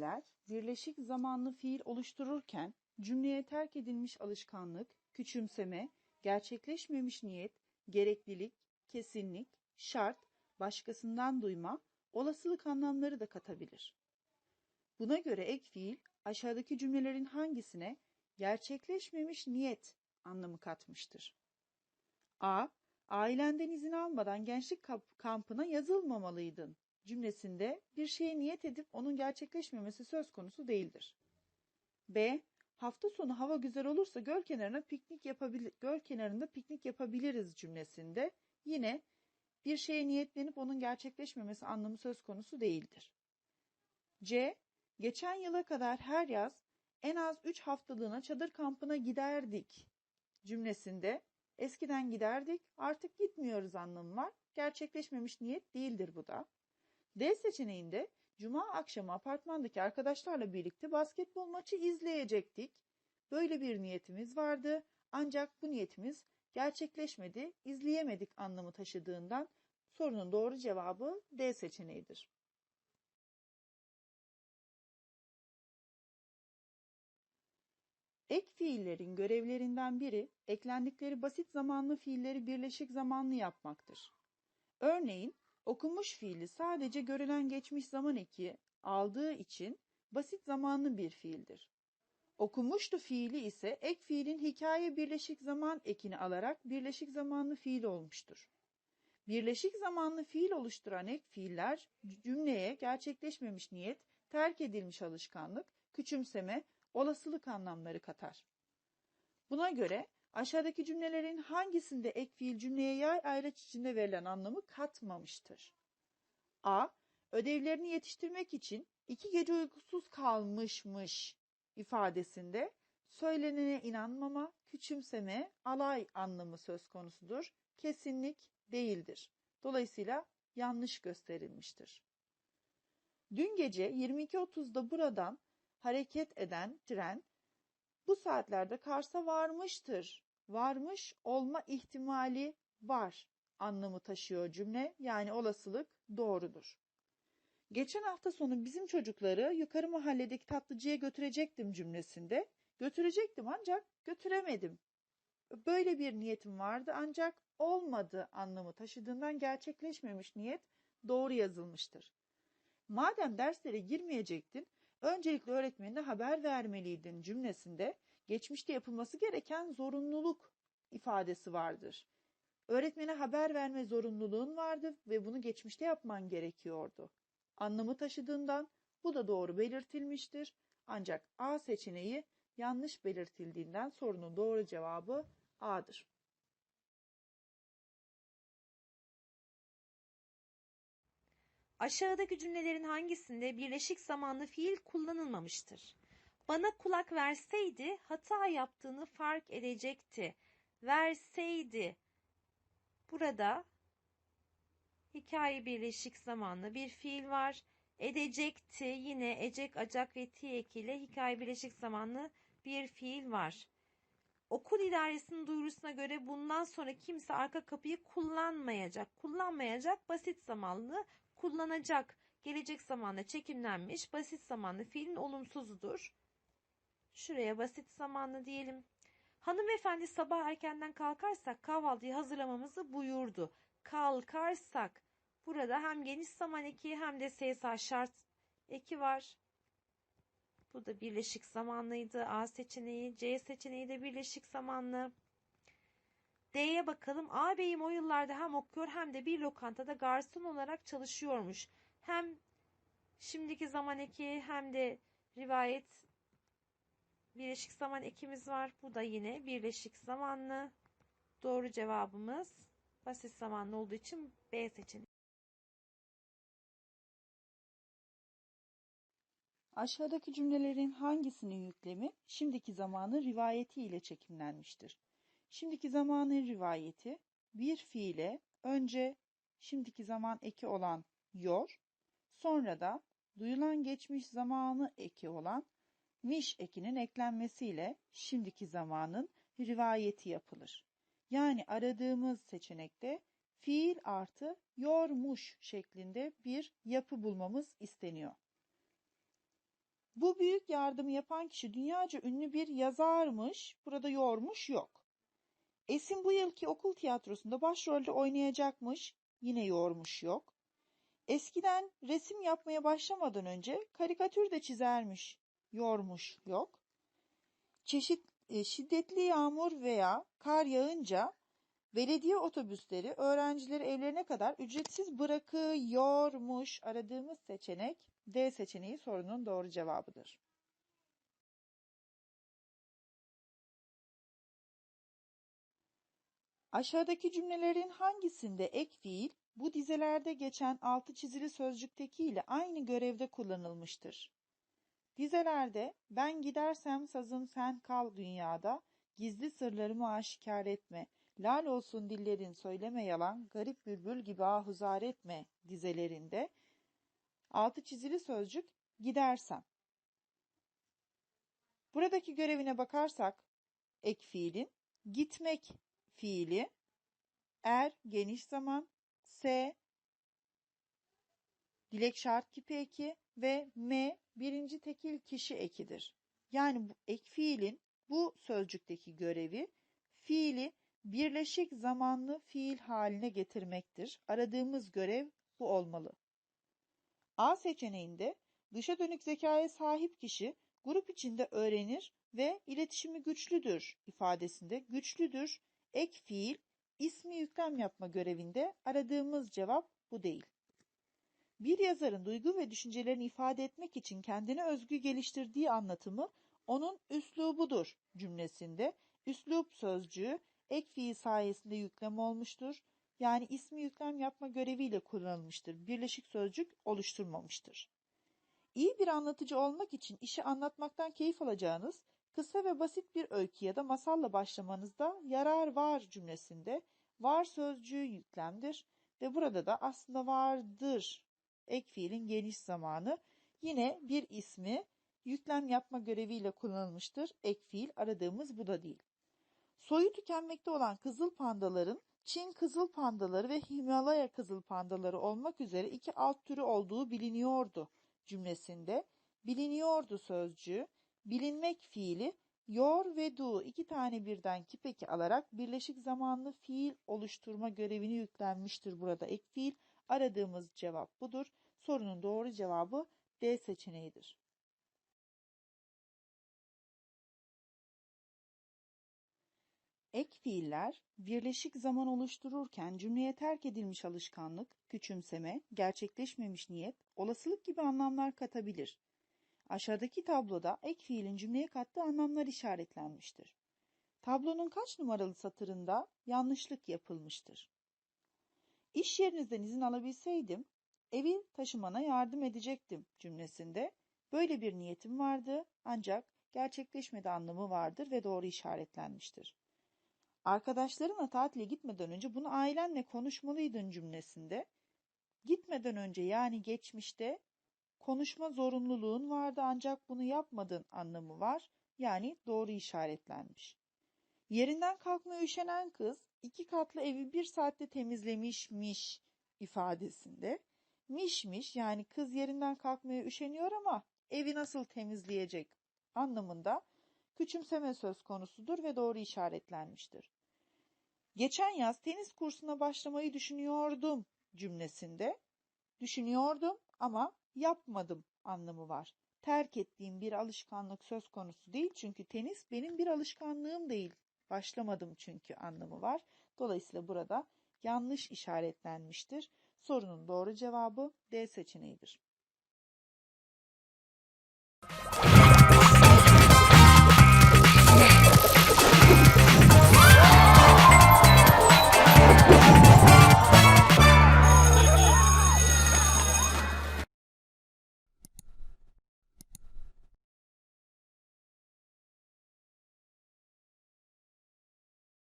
Fiiller birleşik zamanlı fiil oluştururken cümleye terk edilmiş alışkanlık, küçümseme, gerçekleşmemiş niyet, gereklilik, kesinlik, şart, başkasından duyma, olasılık anlamları da katabilir. Buna göre ek fiil aşağıdaki cümlelerin hangisine gerçekleşmemiş niyet anlamı katmıştır? A. Ailenden izin almadan gençlik kampına yazılmamalıydın cümlesinde bir şeye niyet edip onun gerçekleşmemesi söz konusu değildir. B. Hafta sonu hava güzel olursa göl kenarına piknik yapabilir göl kenarında piknik yapabiliriz cümlesinde yine bir şeye niyetlenip onun gerçekleşmemesi anlamı söz konusu değildir. C. Geçen yıla kadar her yaz en az 3 haftalığına çadır kampına giderdik cümlesinde eskiden giderdik artık gitmiyoruz anlamı var. Gerçekleşmemiş niyet değildir bu da. D seçeneğinde cuma akşamı apartmandaki arkadaşlarla birlikte basketbol maçı izleyecektik. Böyle bir niyetimiz vardı ancak bu niyetimiz gerçekleşmedi, izleyemedik anlamı taşıdığından sorunun doğru cevabı D seçeneğidir. Ek fiillerin görevlerinden biri eklendikleri basit zamanlı fiilleri birleşik zamanlı yapmaktır. Örneğin okumuş fiili sadece görülen geçmiş zaman eki aldığı için basit zamanlı bir fiildir. Okumuştu fiili ise ek fiilin hikaye birleşik zaman ekini alarak birleşik zamanlı fiil olmuştur. Birleşik zamanlı fiil oluşturan ek fiiller cümleye gerçekleşmemiş niyet, terk edilmiş alışkanlık, küçümseme, olasılık anlamları katar. Buna göre aşağıdaki cümlelerin hangisinde ek fiil cümleye yay ayraç içinde verilen anlamı katmamıştır? A. Ödevlerini yetiştirmek için iki gece uykusuz kalmışmış ifadesinde söylenene inanmama, küçümseme, alay anlamı söz konusudur. Kesinlik değildir. Dolayısıyla yanlış gösterilmiştir. Dün gece 22.30'da buradan hareket eden tren bu saatlerde Kars'a varmıştır. Varmış olma ihtimali var anlamı taşıyor cümle. Yani olasılık doğrudur. Geçen hafta sonu bizim çocukları yukarı mahalledeki tatlıcıya götürecektim cümlesinde. Götürecektim ancak götüremedim. Böyle bir niyetim vardı ancak olmadı anlamı taşıdığından gerçekleşmemiş niyet doğru yazılmıştır. Madem derslere girmeyecektin, öncelikle öğretmenine haber vermeliydin cümlesinde geçmişte yapılması gereken zorunluluk ifadesi vardır. Öğretmene haber verme zorunluluğun vardı ve bunu geçmişte yapman gerekiyordu. Anlamı taşıdığından bu da doğru belirtilmiştir. Ancak A seçeneği yanlış belirtildiğinden sorunun doğru cevabı A'dır. Aşağıdaki cümlelerin hangisinde birleşik zamanlı fiil kullanılmamıştır? Bana kulak verseydi hata yaptığını fark edecekti. Verseydi. Burada hikaye birleşik zamanlı bir fiil var. Edecekti yine ecek, acak ve ti ekiyle hikaye birleşik zamanlı bir fiil var. Okul idaresinin duyurusuna göre bundan sonra kimse arka kapıyı kullanmayacak. Kullanmayacak basit zamanlı kullanacak. Gelecek zamanda çekimlenmiş basit zamanlı fiilin olumsuzudur. Şuraya basit zamanlı diyelim. Hanımefendi sabah erkenden kalkarsak kahvaltıyı hazırlamamızı buyurdu. Kalkarsak. Burada hem geniş zaman eki hem de sayısal şart eki var. Bu da birleşik zamanlıydı. A seçeneği, C seçeneği de birleşik zamanlı. D'ye bakalım. Ağabeyim o yıllarda hem okuyor hem de bir lokantada garson olarak çalışıyormuş. Hem şimdiki zaman eki hem de rivayet birleşik zaman ekimiz var. Bu da yine birleşik zamanlı. Doğru cevabımız basit zamanlı olduğu için B seçeneği. Aşağıdaki cümlelerin hangisinin yüklemi şimdiki zamanı rivayeti ile çekimlenmiştir? Şimdiki zamanın rivayeti bir fiile önce şimdiki zaman eki olan yor, sonra da duyulan geçmiş zamanı eki olan miş ekinin eklenmesiyle şimdiki zamanın rivayeti yapılır. Yani aradığımız seçenekte fiil artı yormuş şeklinde bir yapı bulmamız isteniyor. Bu büyük yardımı yapan kişi dünyaca ünlü bir yazarmış. Burada yormuş yok. Esin bu yılki okul tiyatrosunda başrolde oynayacakmış. Yine yormuş yok. Eskiden resim yapmaya başlamadan önce karikatür de çizermiş. Yormuş yok. Çeşit e, şiddetli yağmur veya kar yağınca belediye otobüsleri öğrencileri evlerine kadar ücretsiz bırakıyormuş. Aradığımız seçenek D seçeneği sorunun doğru cevabıdır. Aşağıdaki cümlelerin hangisinde ek fiil bu dizelerde geçen altı çizili sözcükteki ile aynı görevde kullanılmıştır? Dizelerde ben gidersem sazım sen kal dünyada, gizli sırlarımı aşikar etme, lal olsun dillerin söyleme yalan, garip bülbül gibi ahuzar etme dizelerinde altı çizili sözcük gidersem. Buradaki görevine bakarsak ek fiilin gitmek fiili, er geniş zaman, s dilek şart kipi eki ve m birinci tekil kişi ekidir. Yani bu ek fiilin bu sözcükteki görevi fiili birleşik zamanlı fiil haline getirmektir. Aradığımız görev bu olmalı. A seçeneğinde dışa dönük zekaya sahip kişi grup içinde öğrenir ve iletişimi güçlüdür ifadesinde güçlüdür ek fiil ismi yüklem yapma görevinde aradığımız cevap bu değil. Bir yazarın duygu ve düşüncelerini ifade etmek için kendine özgü geliştirdiği anlatımı onun üslubudur cümlesinde üslup sözcüğü ek fiil sayesinde yüklem olmuştur. Yani ismi yüklem yapma göreviyle kullanılmıştır. Birleşik sözcük oluşturmamıştır. İyi bir anlatıcı olmak için işi anlatmaktan keyif alacağınız kısa ve basit bir öykü ya da masalla başlamanızda yarar var cümlesinde var sözcüğü yüklemdir ve burada da aslında vardır ek fiilin geniş zamanı yine bir ismi yüklem yapma göreviyle kullanılmıştır. Ek fiil aradığımız bu da değil. Soyu tükenmekte olan kızıl pandaların Çin kızıl pandaları ve Himalaya kızıl pandaları olmak üzere iki alt türü olduğu biliniyordu cümlesinde biliniyordu sözcüğü bilinmek fiili yor ve do iki tane birden kipeki alarak birleşik zamanlı fiil oluşturma görevini yüklenmiştir burada ek fiil. Aradığımız cevap budur. Sorunun doğru cevabı D seçeneğidir. Ek fiiller birleşik zaman oluştururken cümleye terk edilmiş alışkanlık, küçümseme, gerçekleşmemiş niyet, olasılık gibi anlamlar katabilir. Aşağıdaki tabloda ek fiilin cümleye kattığı anlamlar işaretlenmiştir. Tablonun kaç numaralı satırında yanlışlık yapılmıştır? İş yerinizden izin alabilseydim evi taşımana yardım edecektim cümlesinde böyle bir niyetim vardı ancak gerçekleşmedi anlamı vardır ve doğru işaretlenmiştir. Arkadaşlarınla tatile gitmeden önce bunu ailenle konuşmalıydın cümlesinde gitmeden önce yani geçmişte konuşma zorunluluğun vardı ancak bunu yapmadın anlamı var. Yani doğru işaretlenmiş. Yerinden kalkmaya üşenen kız iki katlı evi bir saatte temizlemişmiş ifadesinde. Mişmiş yani kız yerinden kalkmaya üşeniyor ama evi nasıl temizleyecek anlamında küçümseme söz konusudur ve doğru işaretlenmiştir. Geçen yaz tenis kursuna başlamayı düşünüyordum cümlesinde düşünüyordum ama yapmadım anlamı var. Terk ettiğim bir alışkanlık söz konusu değil çünkü tenis benim bir alışkanlığım değil. Başlamadım çünkü anlamı var. Dolayısıyla burada yanlış işaretlenmiştir. Sorunun doğru cevabı D seçeneğidir.